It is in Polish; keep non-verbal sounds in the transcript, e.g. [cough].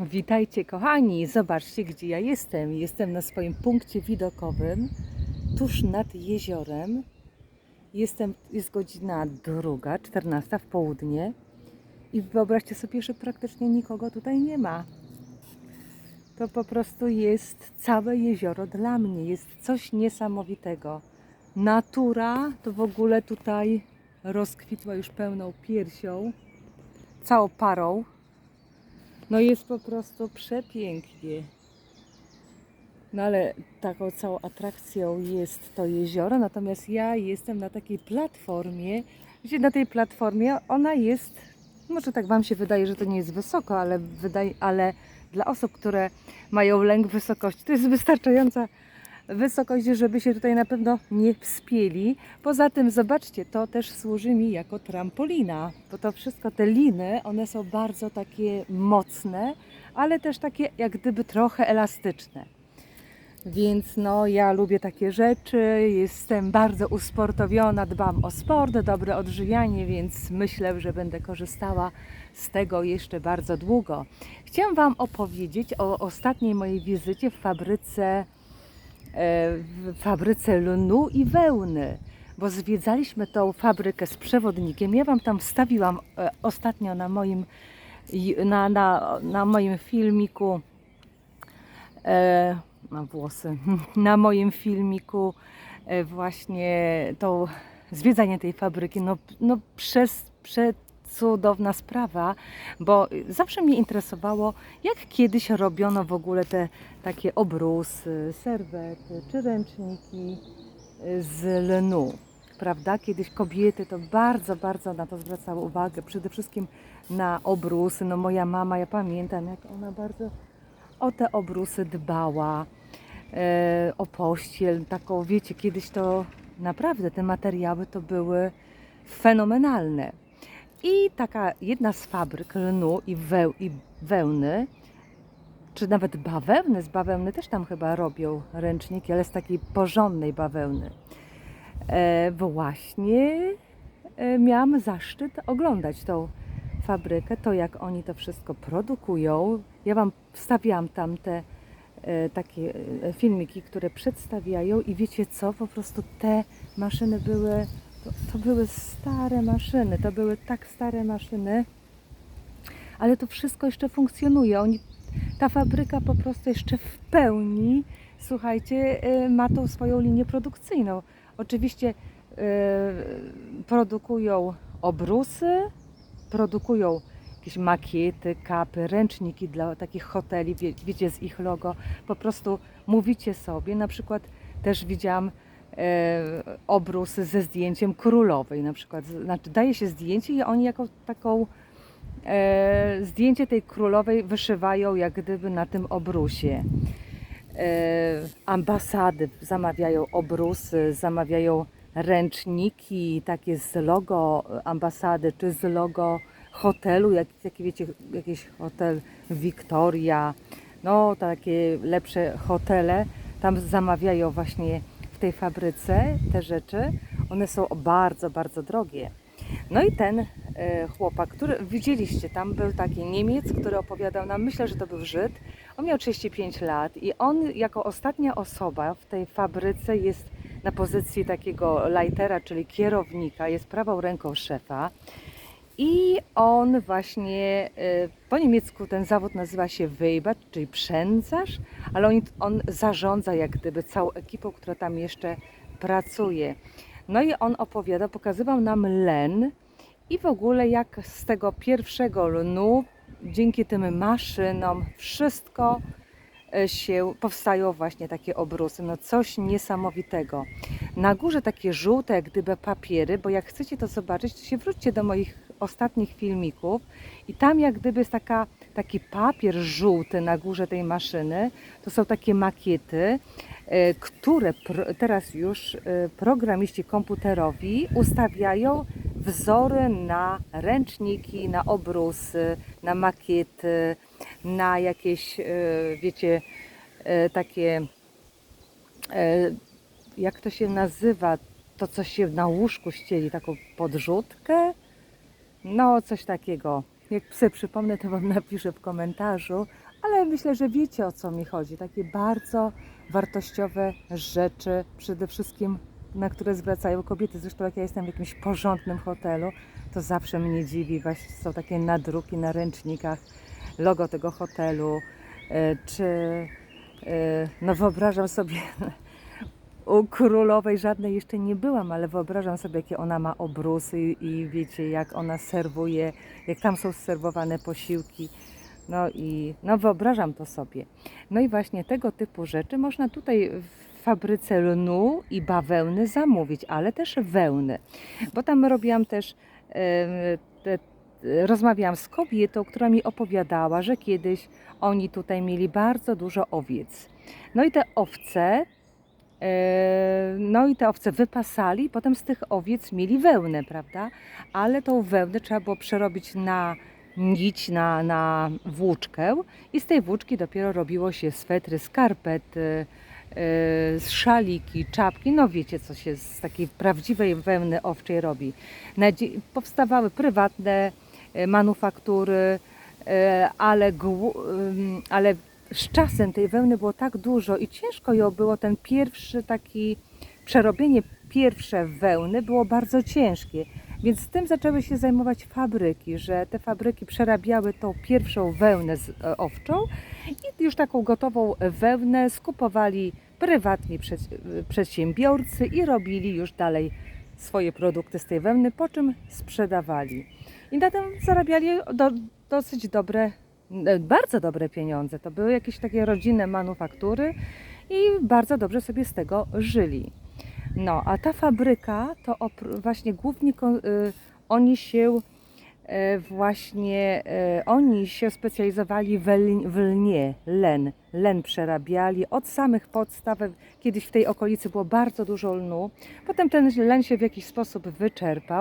Witajcie kochani, zobaczcie gdzie ja jestem. Jestem na swoim punkcie widokowym, tuż nad jeziorem. Jestem, jest godzina druga, 14 w południe i wyobraźcie sobie, że praktycznie nikogo tutaj nie ma. To po prostu jest całe jezioro dla mnie, jest coś niesamowitego. Natura to w ogóle tutaj rozkwitła już pełną piersią, całą parą. No jest po prostu przepięknie. No ale taką całą atrakcją jest to jezioro, natomiast ja jestem na takiej platformie, gdzie na tej platformie ona jest, może tak Wam się wydaje, że to nie jest wysoko, ale, wydaje, ale dla osób, które mają lęk wysokości, to jest wystarczająca wysokość, żeby się tutaj na pewno nie wspięli. Poza tym, zobaczcie, to też służy mi jako trampolina, bo to wszystko, te liny, one są bardzo takie mocne, ale też takie jak gdyby trochę elastyczne. Więc no, ja lubię takie rzeczy, jestem bardzo usportowiona, dbam o sport, dobre odżywianie, więc myślę, że będę korzystała z tego jeszcze bardzo długo. Chciałam Wam opowiedzieć o ostatniej mojej wizycie w fabryce w fabryce lnu i wełny, bo zwiedzaliśmy tą fabrykę z przewodnikiem. Ja Wam tam wstawiłam e, ostatnio na moim, na, na, na moim filmiku e, mam włosy, [laughs] na moim filmiku e, właśnie to zwiedzanie tej fabryki, no, no przez, przecudowna sprawa, bo zawsze mnie interesowało, jak kiedyś robiono w ogóle te takie obrusy, serwety czy ręczniki y, z lnu. Prawda? Kiedyś kobiety to bardzo, bardzo na to zwracały uwagę. Przede wszystkim na obrusy. No moja mama, ja pamiętam, jak ona bardzo o te obrusy dbała, e, o pościel, taką, wiecie, kiedyś to naprawdę te materiały to były fenomenalne. I taka jedna z fabryk lnu i, weł, i wełny, czy nawet bawełny, z bawełny też tam chyba robią ręczniki, ale z takiej porządnej bawełny. E, właśnie e, miałam zaszczyt oglądać tą fabrykę, to jak oni to wszystko produkują. Ja Wam wstawiałam tam te e, takie e, filmiki, które przedstawiają i wiecie co, po prostu te maszyny były, to, to były stare maszyny, to były tak stare maszyny, ale to wszystko jeszcze funkcjonuje. Oni, ta fabryka po prostu jeszcze w pełni, słuchajcie, e, ma tą swoją linię produkcyjną. Oczywiście e, produkują obrusy, produkują jakieś makiety, kapy, ręczniki dla takich hoteli, wie, wiecie, z ich logo. Po prostu mówicie sobie, na przykład też widziałam obrus ze zdjęciem królowej, na przykład, znaczy daje się zdjęcie i oni jako taką e, zdjęcie tej królowej wyszywają jak gdyby na tym obrusie. E, ambasady zamawiają obrusy, zamawiają ręczniki takie z logo ambasady czy z logo hotelu, jak, jaki wiecie, jakiś hotel Victoria, no takie lepsze hotele, tam zamawiają właśnie tej fabryce te rzeczy. One są bardzo, bardzo drogie. No i ten e, chłopak, który widzieliście, tam był taki Niemiec, który opowiadał nam, myślę, że to był Żyd. On miał 35 lat i on jako ostatnia osoba w tej fabryce jest na pozycji takiego lightera, czyli kierownika, jest prawą ręką szefa. I on właśnie, e, po niemiecku ten zawód nazywa się Weber, czyli przędzarz, ale on, on zarządza jak gdyby całą ekipą, która tam jeszcze pracuje. No i on opowiada, pokazywał nam len i w ogóle jak z tego pierwszego lnu, dzięki tym maszynom, wszystko e, się, powstają właśnie takie obrusy. No coś niesamowitego. Na górze takie żółte, gdyby papiery, bo jak chcecie to zobaczyć, to się wróćcie do moich ostatnich filmików i tam jak gdyby jest taka, taki papier żółty na górze tej maszyny. To są takie makiety, e, które teraz już e, programiści komputerowi ustawiają wzory na ręczniki, na obrusy, na makiety, na jakieś, e, wiecie, takie, jak to się nazywa, to co się na łóżku ścieli, taką podrzutkę, no coś takiego. Jak sobie przypomnę, to Wam napiszę w komentarzu, ale myślę, że wiecie o co mi chodzi. Takie bardzo wartościowe rzeczy, przede wszystkim na które zwracają kobiety. Zresztą jak ja jestem w jakimś porządnym hotelu, to zawsze mnie dziwi. Właśnie są takie nadruki na ręcznikach, logo tego hotelu, e, czy e, no wyobrażam sobie u królowej żadnej jeszcze nie byłam, ale wyobrażam sobie, jakie ona ma obrusy i wiecie, jak ona serwuje, jak tam są serwowane posiłki. No i no wyobrażam to sobie. No i właśnie tego typu rzeczy można tutaj w fabryce lnu i bawełny zamówić, ale też wełny. Bo tam robiłam też, te, rozmawiałam z kobietą, która mi opowiadała, że kiedyś oni tutaj mieli bardzo dużo owiec. No i te owce No i te owce wypasali, potem z tych owiec mieli wełnę, prawda? Ale tą wełnę trzeba było przerobić na nić, na, na włóczkę i z tej włóczki dopiero robiło się swetry, skarpety, e, szaliki, czapki. No wiecie, co się z takiej prawdziwej wełny owczej robi. Powstawały prywatne e, manufaktury, e, ale, ale z czasem tej wełny było tak dużo i ciężko ją było, ten pierwszy taki, przerobienie pierwsze wełny było bardzo ciężkie. Więc z tym zaczęły się zajmować fabryki, że te fabryki przerabiały tą pierwszą wełnę z, e, owczą i już taką gotową wełnę skupowali prywatni przed- przedsiębiorcy i robili już dalej swoje produkty z tej wełny, po czym sprzedawali. I na tym zarabiali do, dosyć dobre bardzo dobre pieniądze. To były jakieś takie rodzinne manufaktury i bardzo dobrze sobie z tego żyli. No, a ta fabryka to właśnie głównie y, oni się e, właśnie e, oni się specjalizowali w lnie, len, len przerabiali od samych podstaw. Kiedyś w tej okolicy było bardzo dużo lnu. Potem ten len się w jakiś sposób wyczerpał.